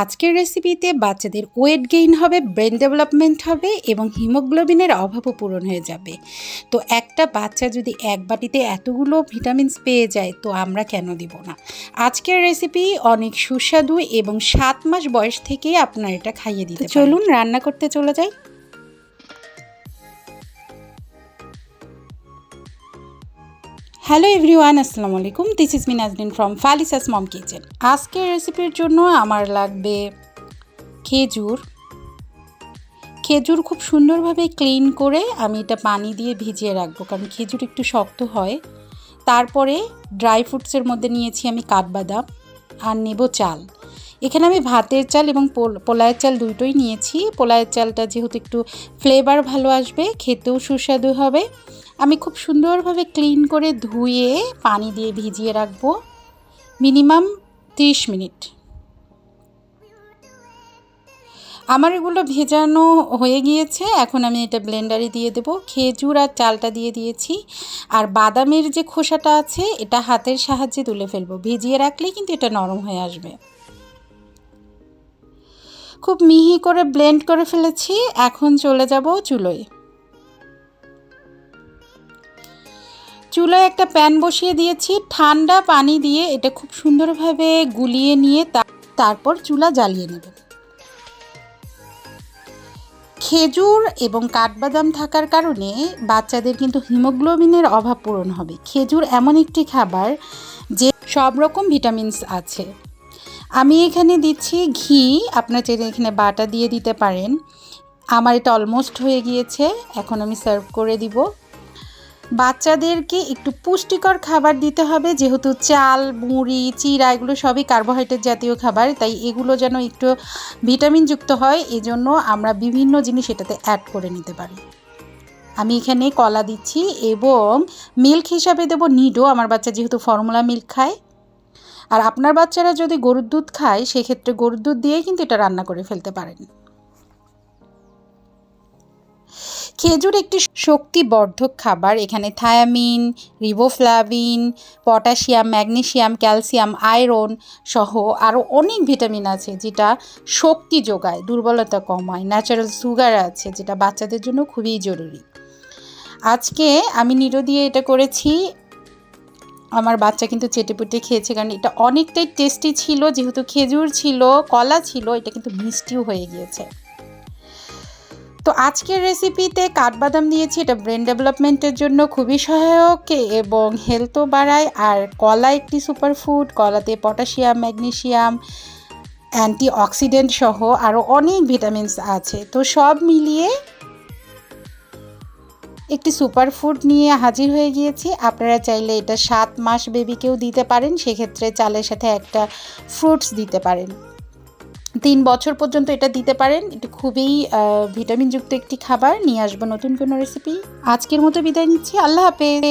আজকের রেসিপিতে বাচ্চাদের ওয়েট গেইন হবে ব্রেন ডেভেলপমেন্ট হবে এবং হিমোগ্লোবিনের অভাবও পূরণ হয়ে যাবে। তো একটা বাচ্চা যদি এক বাটিতে এতগুলো ভিটামিনস পেয়ে যায় তো আমরা কেন দিব না? আজকের রেসিপি অনেক সুস্বাদু এবং সাত মাস বয়স থেকেই আপনার এটা খাইয়ে দিতে চলুন রান্না করতে চলে যাই। হ্যালো এভরিওয়ান আসসালামু আলাইকুম this is me Nazrin from ফালিসাস mom kitchen আজকের রেসিপির জন্য আমার লাগবে খেজুর। খেজুর খুব সুন্দরভাবে ক্লিন করে আমি এটা পানি দিয়ে ভিজিয়ে রাখব, কারণ খেজুর একটু শক্ত হয়। তারপরে ড্রাই ফ্রুটসের মধ্যে নিয়েছি আমি কাঠবাদাম আর নেব চাল। এখানে আমি ভাতের চাল এবং পোল- পোলায়ের চাল দুটোই নিয়েছি। পোলায়ের চালটা যেহেতু একটু ফ্লেভার ভালো আসবে, খেতেও সুস্বাদু হবে। আমি খুব সুন্দরভাবে ক্লিন করে ধুয়ে পানি দিয়ে ভিজিয়ে রাখব। Minimum 30 minute. আমার এগুলো ভেজানো হয়ে গিয়েছে, এখন আমি এটা ব্লেন্ডারে দিয়ে দেবো। খেজুর আর চালটা দিয়ে দিয়েছি। আর বাদামের যে খোসাটা আছে, এটা হাতের সাহায্যে তুলে ফেলব। ভিজিয়ে রাখলেই কিন্তু এটা নরম হয়ে আসবে। খুব মিহি করে ব্লেন্ড করে ফেলেছি, এখন চলে যাব চুলোয়। চুলায় একটা প্যান বসিয়ে দিয়েছি, ঠান্ডা পানি দিয়ে এটা খুব সুন্দরভাবে গুলিয়ে নিয়ে তারপর চুলা জ্বালিয়ে নেব। খেজুর এবং কাঠবাদাম থাকার কারণে বাচ্চাদের কিন্তু হিমোগ্লোবিনের অভাব পূরণ হবে। খেজুর এমন একটি খাবার যে সব রকম ভিটামিনস আছে। আমি এখানে দিচ্ছি ঘি, আপনার চাইলে এখানে বাটা দিয়ে দিতে পারেন। আমার এটা অলমোস্ট হয়ে গিয়েছে, এখন আমি সার্ভ করে দিব। বাচ্চাদেরকে একটু পুষ্টিকর খাবার দিতে হবে, যেহেতু চাল, মুড়ি চিরা এগুলো সবই কার্বোহাইড্রেট জাতীয় খাবার, তাই এগুলো যেন একটু ভিটামিনযুক্ত হয়, এজন্য আমরা বিভিন্ন জিনিস এটাতে অ্যাড করে নিতে পারি। আমি এখানে কলা দিচ্ছি এবং মিল্ক হিসাবে দেবো নিডো, আমার বাচ্চা যেহেতু ফর্মুলা মিল্ক খায়। আর আপনার বাচ্চারা যদি গরুর দুধ খায়, সেক্ষেত্রে গরুর দুধ দিয়েই কিন্তু এটা রান্না করে ফেলতে পারেন। খেজুর একটি শক্তিবর্ধক খাবার। এখানে thiamine, riboflavin, potassium magnesium calcium, iron সহ আরও অনেক ভিটামিন আছে যেটা শক্তি যোগায়, দুর্বলতা কমায় ন্যাচারাল সুগার আছে যেটা বাচ্চাদের জন্য খুবই জরুরি। আজকে আমি নিরো দিয়ে এটা করেছি। আমার বাচ্চা কিন্তু চেটেপুটে খেয়েছে কারণ এটা অনেকটাই টেস্টি ছিল, যেহেতু খেজুর ছিল, কলা ছিল, এটা কিন্তু মিষ্টিও হয়ে গিয়েছে। তো আজকের রেসিপিতে কাঠবাদাম দিয়েছি, এটা ব্রেন ডেভেলপমেন্টের জন্য খুবই সহায়ক এবং হেলথও বাড়ায়। আর কলা একটি সুপারফুড কলাতে পটাশিয়াম ম্যাগনেসিয়াম অ্যান্টি অক্সিডেন্ট সহ আরও অনেক ভিটামিনস আছে। তো সব মিলিয়ে একটি সুপারফুড নিয়ে হাজির হয়ে গিয়েছি। আপনারা চাইলে এটা সাত মাস বেবিকেও দিতে পারেন, সেক্ষেত্রে চালের সাথে একটা ফ্রুটস দিতে পারেন। তিন বছর পর্যন্ত এটা দিতে পারেন। এটা খুবই ভিটামিনযুক্ত একটি খাবার। নিয়ে আসব নতুন কোনো রেসিপি আজকের মতো বিদায় নিচ্ছি। আল্লাহ হাফেজ।